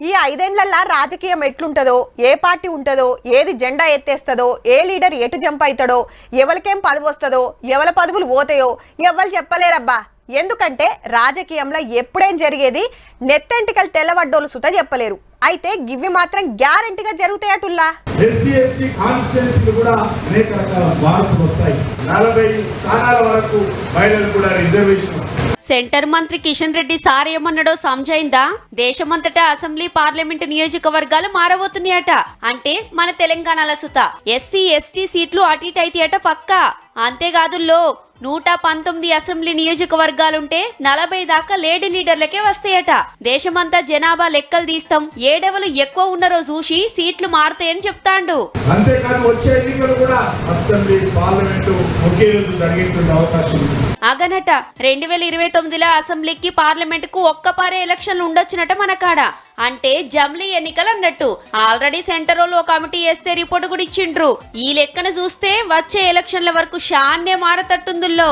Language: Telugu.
ఈ ఐదేండ్లల్లా రాజకీయం ఎట్లుంటదో ఏ పార్టీ ఉంటుందో ఏది జెండా ఎత్తేస్తుందో ఏ లీడర్ ఎటు జంప్ అవుతాడో ఎవరికేం పదవి వస్తుందో ఎవరి పదవులు పోతాయో ఎవరు చెప్పలేరబ్బా. ఎందుకంటే రాజకీయంలో ఎప్పుడేం జరిగేది నెత్తెంటికలు తెల్లవడ్డోలు సుత చెప్పలేరు. అయితే గివి మాత్రం గ్యారంటీగా జరుగుతాయటుల్లా ఎస్సీ ఎస్టీ కాన్స్టిట్యున్సీలు కూడా అనేక రకాల మార్పులు వస్తాయి. నలభై స్థానాల వరకు మహిళలు కూడా రిజర్వేషన్ వస్తాయి సెంటర్ మంత్రి కిషన్ రెడ్డి సార్ ఏమన్నాడో సంజయిందా? దేశమంతటా అసెంబ్లీ పార్లమెంటు నియోజకవర్గాలు మారబోతున్నాయట. అంటే మన తెలంగాణల సుత. ఎస్సీ ఎస్టీ సీట్లు అటు ఇటు అయితే అట పక్కా. అంతేకాదుల్లో నూట పంతొమ్మిది అసెంబ్లీ నియోజకవర్గాలుంటే నలభై దాకా లేడీ లీడర్లకే వస్తాయట. దేశమంతా జనాభా లెక్కలు తీస్తాం. ఏడెవలు ఎక్కువ ఉన్నారో చూసి సీట్లు మారుతాయని చెప్తాండు. అంతేకాదు వచ్చే ఎన్నికలు కూడా అసెంబ్లీ పార్లమెంటు ఒకే రోజు జరిగేటువంటి అవకాశం ఉంది. అగనట రెండు వేల ఇరవై తొమ్మిదిలో అసెంబ్లీకి పార్లమెంట్కు ఒక్క పారే ఎలక్షన్లు ఉండొచ్చునట మన కాడ. అంటే జమ్లీ ఎన్నికలు అన్నట్టు ఆల్రెడీ సెంటర్ వాళ్ళు ఒక కమిటీ వేస్తే రిపోర్ట్ కూడా ఇచ్చిండ్రు. ఈ లెక్కన చూస్తే వచ్చే ఎలక్షన్ల వరకు షాన్నే మారతట్టుందుల్లో.